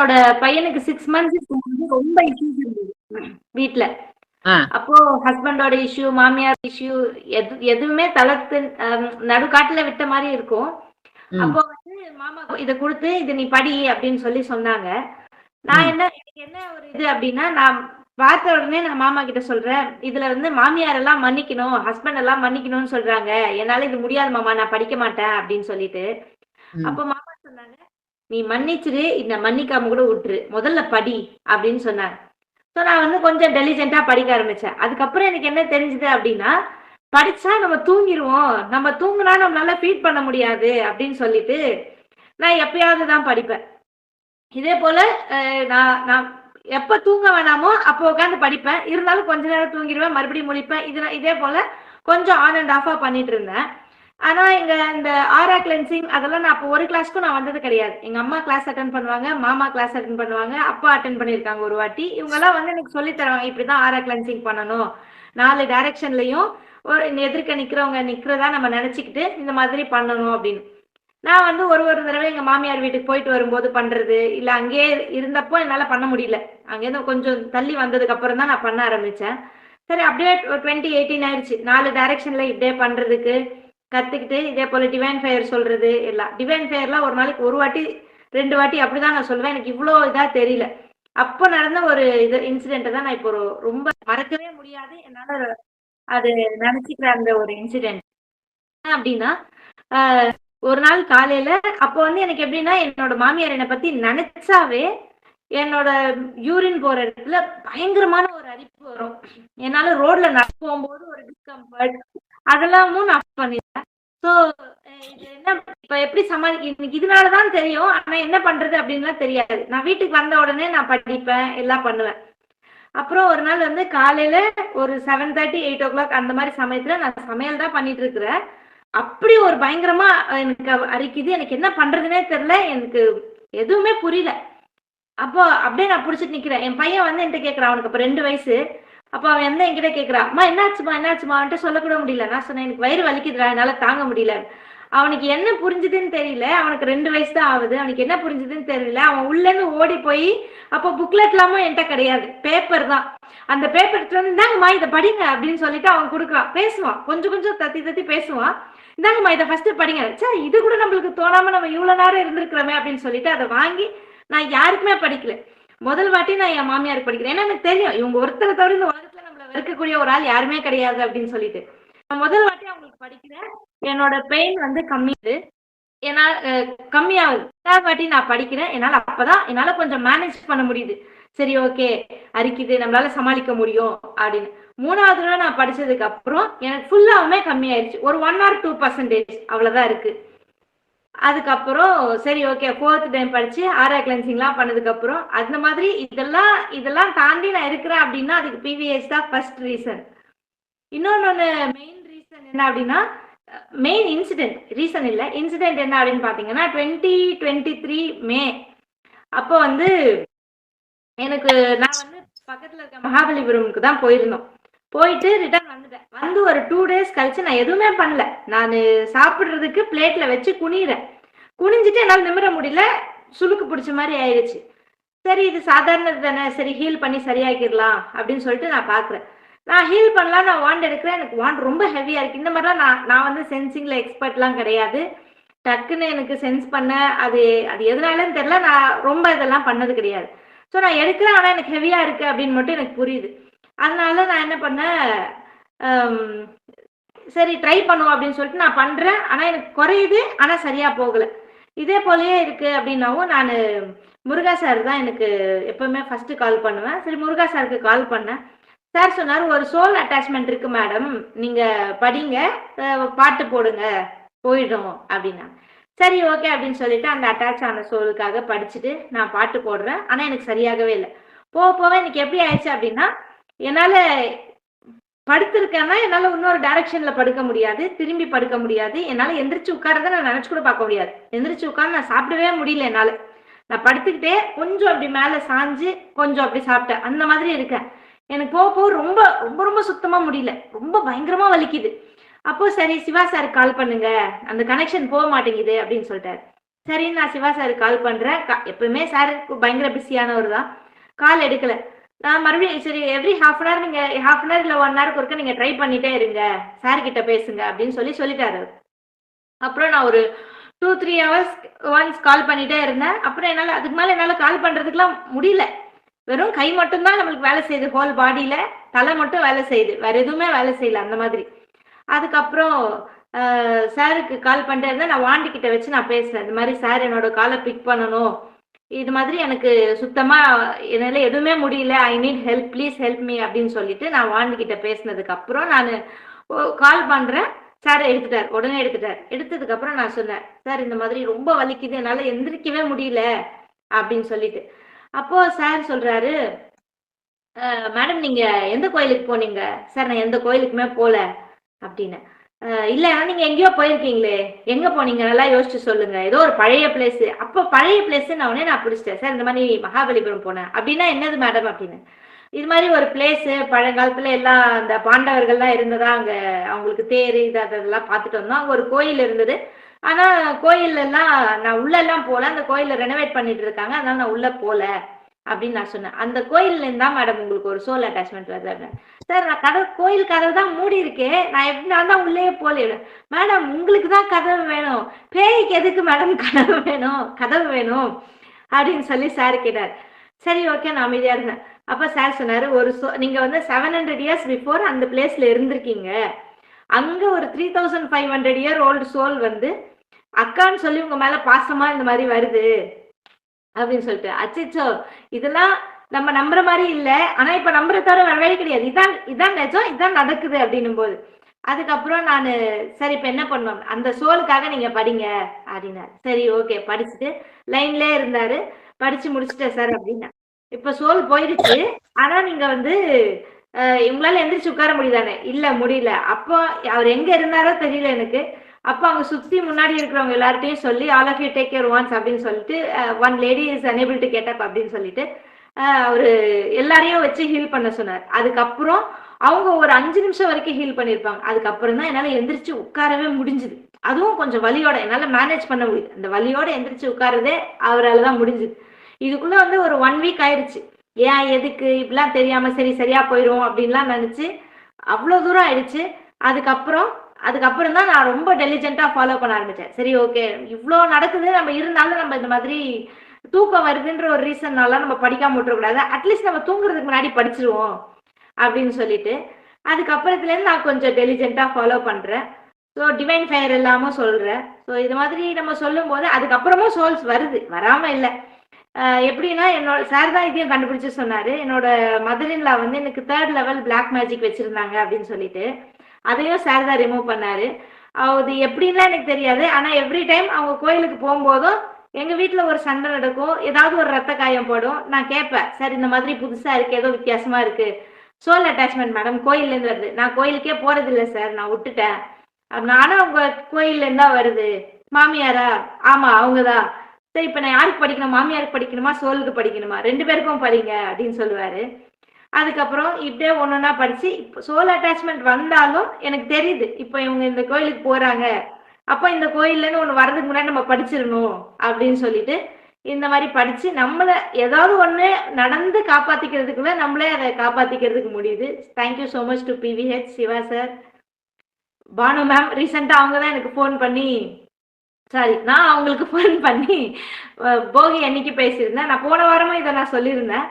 என்னோட பையனுக்கு six months ரொம்ப இஷ்யூஸ் இருந்தது வீட்ல ஆ. அப்போ ஹஸ்பண்டோட இஷ்யூ மாமியார் இஷ்யூ எது எதுவுமே தளத்து நடுக்காட்டுல விட்ட மாதிரி இருக்கும். அப்போ வந்து மாமா இத கொடுத்து இது நீ படி அப்படின்னு சொல்லி சொன்னாங்க நான். என்ன எனக்கு என்ன ஒரு இது அப்படின்னா நான் பார்த்த உடனே நான் மாமா கிட்ட சொல்றேன் இதுல வந்து மாமியார் எல்லாம் மன்னிக்கணும் ஹஸ்பண்ட் எல்லாம் மன்னிக்கணும்னு சொல்றாங்க என்னால இது முடியாது மாமா நான் படிக்க மாட்டேன் அப்படின்னு சொல்லிட்டு. அப்ப மாமா சொன்னாங்க நீ மன்னிச்சிரு இந்த மன்னிக்காம கூட விட்டுரு. முதல்ல படி அப்படின்னு சொன்னார். ஸோ நான் வந்து கொஞ்சம் டெலிஜென்ட்டா படிக்க ஆரம்பிச்சேன். அதுக்கப்புறம் எனக்கு என்ன தெரிஞ்சது அப்படின்னா படிச்சா நம்ம தூங்கிடுவோம் நம்ம தூங்கினா நம்மளால ஃபீட் பண்ண முடியாது அப்படின்னு சொல்லிட்டு நான் எப்பயாவது தான் படிப்பேன். இதே போல நான் நான் எப்ப தூங்க வேணாமோ அப்போ உட்காந்து படிப்பேன். இருந்தாலும் கொஞ்ச நேரம் தூங்கிடுவேன் மறுபடியும் முழிப்பேன். இது இதே போல கொஞ்சம் ஆன் அண்ட் ஆஃபா பண்ணிட்டு இருந்தேன். ஆனா இங்க இந்த ஆரா கிளென்சிங் அதெல்லாம் நான் அப்போ ஒரு கிளாஸ்க்கும் நான் வந்தது கிடையாது. எங்க அம்மா கிளாஸ் அட்டன் பண்ணுவாங்க மாமா கிளாஸ் அட்டன் பண்ணுவாங்க அப்பா அட்டன் பண்ணியிருக்காங்க ஒரு வாட்டி. இவங்க எல்லாம் வந்து எனக்கு சொல்லி தருவாங்க இப்படிதான் ஆரா கிளென்சிங் பண்ணணும். நாலு டைரக்ஷன்லயும் ஒரு எதிர்க்க நிக்கிறவங்க நிக்கிறதா நம்ம நினைச்சுக்கிட்டு இந்த மாதிரி பண்ணணும் அப்படின்னு. நான் வந்து ஒரு ஒரு தடவை எங்க மாமியார் வீட்டுக்கு போயிட்டு வரும்போது பண்றது இல்ல அங்கேயே இருந்தப்போ என்னால பண்ண முடியல. அங்கேருந்து கொஞ்சம் தள்ளி வந்ததுக்கு அப்புறம் தான் நான் பண்ண ஆரம்பிச்சேன். சரி அப்படியே டுவெண்ட்டி எயிட்டீன் ஆயிடுச்சு. நாலு டைரக்ஷன்ல இப்படியே பண்றதுக்கு கத்துக்கிட்டு இதே போல டிவைன் ஃபயர் சொல்றது எல்லாம். டிவைன் ஃபயர்லாம் ஒரு நாளைக்கு ஒரு வாட்டி ரெண்டு வாட்டி அப்படிதான் நான் சொல்லுவேன் எனக்கு இவ்வளோ இதா தெரியல. அப்போ நடந்த ஒரு இது இன்சிடென்ட் தான் நான் இப்போ ரொம்ப மறக்கவே முடியாது. என்னால அது நினைச்சுக்கிற அந்த ஒரு இன்சிடென்ட் அப்படின்னா ஆஹ், ஒரு நாள் காலையில அப்போ வந்து எனக்கு எப்படின்னா என்னோட மாமியார் என்னை பத்தி நினைச்சாவே என்னோட யூரின் போற இடத்துல பயங்கரமான ஒரு அரிப்பு வரும். என்னால ரோட்ல நடந்து போகும்போது ஒரு டிஸ்கம்ஃபர்ட் அதெல்லாமும் நான் பண்ணிட்டேன். ஸோ இது என்ன இப்போ எப்படி சமாளி எனக்கு இதனாலதான் தெரியும். ஆனா என்ன பண்றது அப்படின்லாம் தெரியாது. நான் வீட்டுக்கு வந்த உடனே நான் படிப்பேன் எல்லாம் பண்ணுவேன். அப்புறம் ஒரு நாள் வந்து காலையில ஒரு seven thirty eight o'clock அந்த மாதிரி சமயத்துல நான் சமையல் தான் பண்ணிட்டு இருக்கிறேன். அப்படி ஒரு பயங்கரமா எனக்கு அரிக்குது. எனக்கு என்ன பண்றதுனே தெரியல. எனக்கு எதுவுமே புரியல. அப்போ அப்படியே நான் புடிச்சிட்டு நிக்கிறேன். என் பையன் வந்து என்கிட்ட கேக்குறான் அவனுக்கு அப்ப ரெண்டு வயசு. அப்போ அவன் என்ன என்கிட்ட கேக்குறான் அம்மா என்னாச்சுமா என்னாச்சுமா அவன்கிட்ட சொல்லக்கூட முடியல. நான் சொன்னேன் எனக்கு வயிறு வலிக்குதுடா என்னால தாங்க முடியல. அவனுக்கு என்ன புரிஞ்சுதுன்னு தெரியல. அவனுக்கு ரெண்டு வயசு தான் ஆகுது. அவனுக்கு என்ன புரிஞ்சுதுன்னு தெரியல. அவன் உள்ள இருந்து ஓடி போய் அப்போ புக்லெட் எல்லாமும் என்கிட்ட கிடையாது. பேப்பர் தான். அந்த பேப்பர் எடுத்துட்டு வந்து இந்தாங்கம்மா இதை படிங்க அப்படின்னு சொல்லிட்டு அவன் கொடுக்குறான். பேசுவான். கொஞ்சம் கொஞ்சம் தத்தி தத்தி பேசுவான். இந்தாங்கம்மா இதை ஃபர்ஸ்ட் படிங்க. சார் இது கூட நம்மளுக்கு தோணாம நம்ம இவ்வளவு நேரம் இருந்திருக்கிறோமே அப்படின்னு சொல்லிட்டு அதை வாங்கி நான் யாருக்குமே படிக்கல. முதல் வாட்டி நான் என் மாமியாருக்கு படிக்கிறேன். ஏன்னா எனக்கு தெரியும் இவங்க ஒருத்தரை தவிர இந்த உலகத்துல நம்மள வெறுக்கக்கூடிய ஒரு ஆள் யாருமே கிடையாது அப்படின்னு சொல்லிட்டு. நான் முதல் வாட்டி அவங்களுக்கு படிக்கிறேன். என்னோட பெயின் வந்து கம்மியுது என்னால் கம்மியாகுது தேர்ட் வாட்டி நான் படிக்கிறேன். என்னால் அப்பதான் என்னால கொஞ்சம் மேனேஜ் பண்ண முடியுது. சரி ஓகே அரிக்குது. நம்மளால சமாளிக்க முடியும் அப்படின்னு. மூணாவது தடவை நான் படிச்சதுக்கு அப்புறம் எனக்கு ஃபுல்லாவுமே கம்மியாயிருச்சு. ஒரு ஒன் ஆர் டூ பர்சன்டேஜ் அவ்வளவுதான் இருக்கு. அதுக்கப்புறம் சரி ஓகே ஃபோர்த் டைம் படிச்சு ஆரா கிளென்சிங்லாம் பண்ணதுக்கப்புறம் அந்த மாதிரி இதெல்லாம் இதெல்லாம் தாண்டி நான் இருக்கிறேன் அப்படின்னா அதுக்கு பிவிஎஸ் தான் ஃபர்ஸ்ட் ரீசன் இன்னொன்னு மெயின் ரீசன் என்ன அப்படின்னா மெயின் இன்சிடென்ட் ரீசன் இல்லை. இன்சிடென்ட் என்ன அப்படின்னு பார்த்தீங்கன்னா டுவெண்ட்டி டுவெண்ட்டி த்ரீ மே அப்போ வந்து எனக்கு நான் வந்து பக்கத்தில் இருக்க மகாபலிபுரமுக்கு தான் போயிருந்தோம். போயிட்டு ரிட்டர்ன் வந்துட்டேன். வந்து ஒரு டூ டேஸ் கழிச்சு நான் எதுவுமே பண்ணல. நான் சாப்பிட்றதுக்கு பிளேட்ல வச்சு குனிறேன் குனிஞ்சிட்டு என்னால் நிமிர முடியல. சுளுக்கு பிடிச்ச மாதிரி ஆயிடுச்சு. சரி இது சாதாரணது தானே. சரி ஹீல் பண்ணி சரியாக்கிடலாம் அப்படின்னு சொல்லிட்டு நான் பார்க்குறேன் நான் ஹீல் பண்ணலாம் நான் வாண்ட் எடுக்கிறேன். எனக்கு வாண்ட் ரொம்ப ஹெவியாக இருக்கு. இந்த மாதிரிலாம் நான் நான் வந்து சென்சிங்ல எக்ஸ்பர்ட்லாம் கிடையாது. டக்குன்னு எனக்கு சென்ஸ் பண்ண அது அது எதனாலன்னு தெரியல. நான் ரொம்ப இதெல்லாம் பண்ணது கிடையாது. ஸோ நான் எடுக்கிறேன் ஆனால் எனக்கு ஹெவியாக இருக்கு அப்படின்னு மட்டும் எனக்கு புரியுது. அதனால நான் என்ன பண்ணேன் சரி ட்ரை பண்ணுவோம் அப்படின்னு சொல்லிட்டு நான் பண்றேன். ஆனா எனக்கு குறையுது ஆனா சரியா போகல. இதே போலயே இருக்கு அப்படின்னாவும் நான் முருகா சார் தான் எனக்கு எப்பவுமே ஃபர்ஸ்ட் கால் பண்ணுவேன். சரி முருகா சாருக்கு கால் பண்ணேன். சார் சொன்னார் ஒரு சோல் அட்டாச்மெண்ட் இருக்கு மேடம் நீங்க படிங்க பாட்டு போடுங்க. போயிடும் அப்படின்னா சரி ஓகே அப்படின்னு சொல்லிட்டு அந்த அட்டாச் ஆன சோலுக்காக படிச்சுட்டு நான் பாட்டு போடுறேன். ஆனா எனக்கு சரியாகவே இல்லை. போக போக எனக்கு எப்படி ஆயிடுச்சு அப்படின்னா என்னால படுத்திருக்கேன்னா என்னால இன்னொரு டைரக்ஷன்ல படுக்க முடியாது திரும்பி படுக்க முடியாது. என்னால எந்திரிச்சு உட்காரத நான் நினைச்சு கூட பார்க்க முடியாது. எந்திரிச்சு உட்கார நான் சாப்பிடவே முடியல என்னால. நான் படுத்துக்கிட்டே கொஞ்சம் அப்படி மேல சாஞ்சு கொஞ்சம் அப்படி சாப்பிட்டேன். அந்த மாதிரி இருக்கேன். எனக்கு போக போக ரொம்ப ரொம்ப ரொம்ப சுத்தமா முடியல. ரொம்ப பயங்கரமா வலிக்குது. அப்போ சரி சிவா சார் கால் பண்ணுங்க. அந்த கனெக்ஷன் போக மாட்டேங்குது அப்படின்னு சொல்லிட்டாரு. சரி நான் சிவா சாருக்கு கால் பண்றேன். எப்பவுமே சார் பயங்கர பிஸியானவர் தான் கால் எடுக்கல. நான் மறுபடியும் சரி எவ்ரி ஹாஃப் அன் ஹவர் நீங்க ஹாஃப் அன் ஹவர் இல்ல ஒன் ஹவருக்கு ஒருக்க நீங்க ட்ரை பண்ணிட்டே இருங்க. சார் கிட்ட பேசுங்க அப்படின்னு சொல்லி சொல்லிட்டாரு. அப்புறம் நான் ஒரு two three hours once call பண்ணிட்டே இருந்தேன். அப்புறம் என்னால் அதுக்கு மேலே என்னால் கால் பண்ணுறதுக்குலாம் முடியல. வெறும் கை மட்டும்தான் நம்மளுக்கு வேலை செய்யுது ஹோல் பாடியில் தலை மட்டும் வேலை செய்யுது. வேற எதுவுமே வேலை செய்யல அந்த மாதிரி. அதுக்கப்புறம் சாருக்கு கால் பண்ணிட்டே இருந்தேன். நான் வாண்டி கிட்ட வச்சு நான் பேசுறேன். இந்த மாதிரி சார் என்னோட காலை பிக் பண்ணணும். இது மாதிரி எனக்கு சுத்தமா என்னால எதுவுமே முடியல. I need help please help me அப்படின்னு சொல்லிட்டு நான் வாண்டி கிட்ட பேசினதுக்கு அப்புறம் நான் கால் பண்றேன். சார் எடுத்துட்டார் உடனே எடுத்துட்டார். எடுத்ததுக்கு அப்புறம் நான் சொன்னேன் சார் இந்த மாதிரி ரொம்ப வலிக்குது என்னால எந்திரிக்கவே முடியல அப்படின்னு சொல்லிட்டு. அப்போ சார் சொல்றாரு மேடம் நீங்க எந்த கோயிலுக்கு போனீங்க? சார் நான் எந்த கோயிலுக்குமே போல அப்படின்னு. இல்ல ஆனா நீங்க எங்கேயோ போயிருக்கீங்களே. எங்க போனீங்க? நல்லா யோசிச்சு சொல்லுங்க. ஏதோ ஒரு பழைய பிளேஸ் அப்போ பழைய பிளேஸ் நான் உடனே நான் பிடிச்சிட்டேன். சார் இந்த மாதிரி மகாபலிபுரம் போனேன். அப்படின்னா என்னது மேடம் அப்படின்னு. இது மாதிரி ஒரு பிளேஸ் பழங்காலத்துல எல்லாம் அந்த பாண்டவர்கள்லாம் இருந்ததா அங்க அவங்களுக்கு தேர் இது அதெல்லாம் பார்த்துட்டு வந்தோம். அங்க ஒரு கோயில் இருந்தது. ஆனா கோயில் எல்லாம் நான் உள்ள எல்லாம் போல. அந்த கோயில ரெனோவேட் பண்ணிட்டு இருக்காங்க. அதனால நான் உள்ள போல. அப்படின்னு நான் சொன்னேன். அந்த கோயில்ல இருந்தா மேடம் உங்களுக்கு ஒரு சோல் அட்டாச்மெண்ட் வருது சார் நான் கதவு கோயில் கதவு தான் மூடி இருக்கேன். நான் எப்படி நான் தான் உள்ளே போல மேடம் உங்களுக்கு தான் கதவு வேணும். பேய்க்கு எதுக்கு மேடம் கதவு வேணும்? கதவு வேணும். அப்படின்னு சொல்லி சார் கேட்டார். சரி ஓகே நான் அமைதியா இருந்தேன். அப்ப சார் சொன்னாரு ஒரு சோ நீங்க வந்து செவன் ஹண்ட்ரட் இயர்ஸ் பிஃபோர் அந்த பிளேஸ்ல இருந்திருக்கீங்க. அங்க ஒரு three thousand five hundred year old soul வந்து அக்கான்னு சொல்லி உங்க மேல பாசமா இந்த மாதிரி வருது. அப்படின்னு சொல்லிட்டு. அச்சச்சோ இதெல்லாம் நம்ம நம்புற மாதிரி இல்லை. ஆனா இப்ப நம்புற தவிர வேற வழி கிடையாது. இதான் இதான் நிஜம் இதான் நடக்குது அப்படின்னும் போது அதுக்கப்புறம் நான் சரி இப்ப என்ன பண்ணணும் அந்த சோலுக்காக நீங்க படிங்க அப்படின்னாரு. சரி ஓகே படிச்சுட்டு லைன்லயே இருந்தாரு. படிச்சு முடிச்சுட்டேன் சார் அப்படின்னா. இப்ப சோல் போயிடுச்சு. ஆனா நீங்க வந்து இவங்களால உங்களால எந்திரிச்சு உட்கார முடியுதானே? இல்ல முடியல. அப்போ அவர் எங்க இருந்தாரோ தெரியல எனக்கு. அப்போ அங்கே சுத்தி முன்னாடி இருக்கிறவங்க எல்லார்ட்டையும் சொல்லி all of you take care once அப்படின்னு சொல்லிட்டு one lady is unable to get up அப்படின்னு சொல்லிட்டு அவர் அவரு எல்லாரையும் வச்சு ஹீல் பண்ண சொன்னார். அதுக்கப்புறம் அவங்க ஒரு அஞ்சு நிமிஷம் வரைக்கும் ஹீல் பண்ணியிருப்பாங்க. அதுக்கப்புறம் தான் என்னால எந்திரிச்சு உட்காரவே முடிஞ்சுது. அதுவும் கொஞ்சம் வலியோட என்னால மேனேஜ் பண்ண முடியுது அந்த வலியோட எந்திரிச்சு உட்காரதே அவரால் தான் முடிஞ்சுது. இதுக்குள்ள வந்து ஒரு ஒன் வீக் ஆயிடுச்சு. ஏன் எதுக்கு? இப்படிலாம் தெரியாம சரி சரியா போயிடும் அப்படின்லாம் நினைச்சு அவ்வளோ தூரம் ஆயிடுச்சு. அதுக்கப்புறம் அதுக்கப்புறம் தான் நான் ரொம்ப டெலிஜென்ட்டாக ஃபாலோ பண்ண ஆரம்பிச்சேன். சரி ஓகே இவ்வளோ நடக்குது நம்ம இருந்தாலும் நம்ம இந்த மாதிரி தூக்கம் வருதுன்ற ஒரு ரீசன்னால நம்ம படிக்காம விட்டுறக்கூடாது. அட்லீஸ்ட் நம்ம தூங்குறதுக்கு முன்னாடி படிச்சிருவோம் அப்படின்னு சொல்லிட்டு அதுக்கப்புறத்துலேருந்து நான் கொஞ்சம் டெலிஜென்ட்டாக ஃபாலோ பண்ணுறேன் ஸோ டிவைன் ஃபயர் இல்லாமல் சொல்கிறேன் ஸோ இது மாதிரி நம்ம சொல்லும்போது அதுக்கப்புறமும் சோல்ஸ் வருது. வராமல் இல்லை. எப்படின்னா என்னோட சார் தான் இதையும் கண்டுபிடிச்சு சொன்னார். என்னோட மதரின்லா வந்து எனக்கு தேர்ட் லெவல் பிளாக் மேஜிக் வச்சுருந்தாங்க அப்படின்னு சொல்லிட்டு. அதையும் சார் தான் ரிமூவ் பண்ணாரு. அது எப்படின்லாம் எனக்கு தெரியாது. ஆனா எவ்ரி டைம் அவங்க கோயிலுக்கு போகும்போதும் எங்க வீட்டுல ஒரு சண்டை நடக்கும். ஏதாவது ஒரு ரத்த காயம் போடும். நான் கேட்பேன் சார் இந்த மாதிரி புதுசா இருக்கு. ஏதோ வித்தியாசமா இருக்கு. சோல் அட்டாச்மெண்ட் மேடம் கோயில்ல இருந்து வருது. நான் கோயிலுக்கே போறது இல்லை சார் நான் விட்டுட்டேன். நானும் அவங்க கோயில்ல இருந்தா வருது. மாமியாரா? ஆமா அவங்கதான். சரி இப்ப நான் யாருக்கு படிக்கணும்? மாமியாருக்கு படிக்கணுமா? சோலுக்கு படிக்கணுமா? ரெண்டு பேருக்கும் படிங்க அப்படின்னு சொல்லுவாரு. அதுக்கப்புறம் இப்படியே ஒன்னொன்னா படிச்சு இப்போ சோல் அட்டாச்மெண்ட் வந்தாலும் எனக்கு தெரியுது இப்போ இவங்க இந்த கோயிலுக்கு போறாங்க. அப்போ இந்த கோயில்லன்னு ஒன்று வர்றதுக்கு முன்னாடி நம்ம படிச்சிடணும் அப்படின்னு சொல்லிட்டு இந்த மாதிரி படிச்சு நம்மள ஏதாவது ஒன்று நடந்து காப்பாத்திக்கிறதுக்குள்ள நம்மளே அதை காப்பாத்திக்கிறதுக்கு முடியுது. Thank you so much to PVH Siva sir Banu ma'am ரீசெண்டாக அவங்க தான் எனக்கு ஃபோன் பண்ணி சாரி நான் அவங்களுக்கு ஃபோன் பண்ணி போகி அன்னைக்கு பேசியிருந்தேன். நான் போன வாரமும் இதை நான் சொல்லியிருந்தேன்.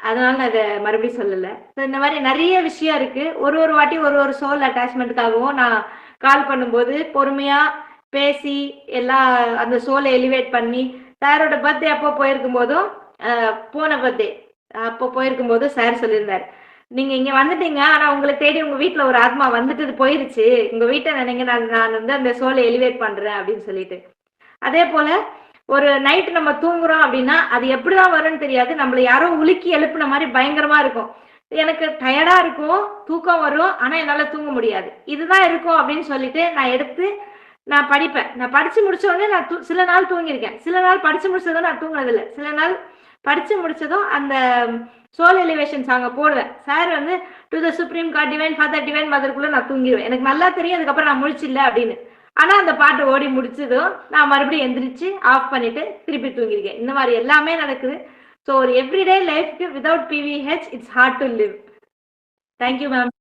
அதனால நான் இதை மறுபடியும் சொல்லலை. ஸோ இந்த மாதிரி நிறைய விஷயம் இருக்கு. ஒரு ஒரு வாட்டி ஒரு ஒரு சோல் அட்டாச்மெண்ட்டுக்காகவும் நான் கால் பண்ணும்போது பொறுமையாக பேசி எல்லாம் அந்த சோலை எலிவேட் பண்ணி சாரோட பர்த்டே அப்போ போயிருக்கும் போதும் போன பர்த்டே அப்போ போயிருக்கும் போதும் சார் சொல்லியிருந்தார். நீங்க இங்க வந்துட்டீங்க ஆனா உங்களை தேடி உங்க வீட்டுல ஒரு ஆத்மா வந்துட்டு போயிருச்சு. உங்க வீட்டை நினைங்க நான் நான் வந்து அந்த சோலை எலிவேட் பண்றேன் அப்படின்னு சொல்லிட்டு. அதே போல ஒரு நைட் நம்ம தூங்குறோம் அப்படின்னா அது எப்படிதான் வரும்னு தெரியாது. நம்மள யாரோ உலுக்கி எழுப்புன மாதிரி பயங்கரமா இருக்கும். எனக்கு டயர்டா இருக்கும் தூக்கம் வரும் ஆனா என்னால தூங்க முடியாது. இதுதான் இருக்கும் அப்படின்னு சொல்லிட்டு நான் எடுத்து நான் படிப்பேன். நான் படிச்சு முடிச்ச உடனே நான் தூ- சில நாள் தூங்கியிருக்கேன். சில நாள் படிச்சு முடிச்சதும் நான் தூங்கினதில்லை. சில நாள் படிச்சு முடிச்சதும் அந்த சோல் எலிவேஷன் சாங்க போடுவேன். சார் வந்து to the supreme god divine father divine மதருக்குள்ள நான் தூங்கிடுவேன் எனக்கு நல்லா தெரியும் அதுக்கப்புறம் நான் முடிச்சில்ல அப்படின்னு. ஆனா அந்த பாட்டு ஓடி முடிச்சதும் நான் மறுபடியும் எந்திரிச்சு ஆஃப் பண்ணிட்டு திருப்பி தூங்கிருக்கேன். இந்த மாதிரி எல்லாமே நடக்குது. ஸோ ஒரு எவ்ரிடே லைஃப்க்கு without PVH it's hard to live thank you ma'am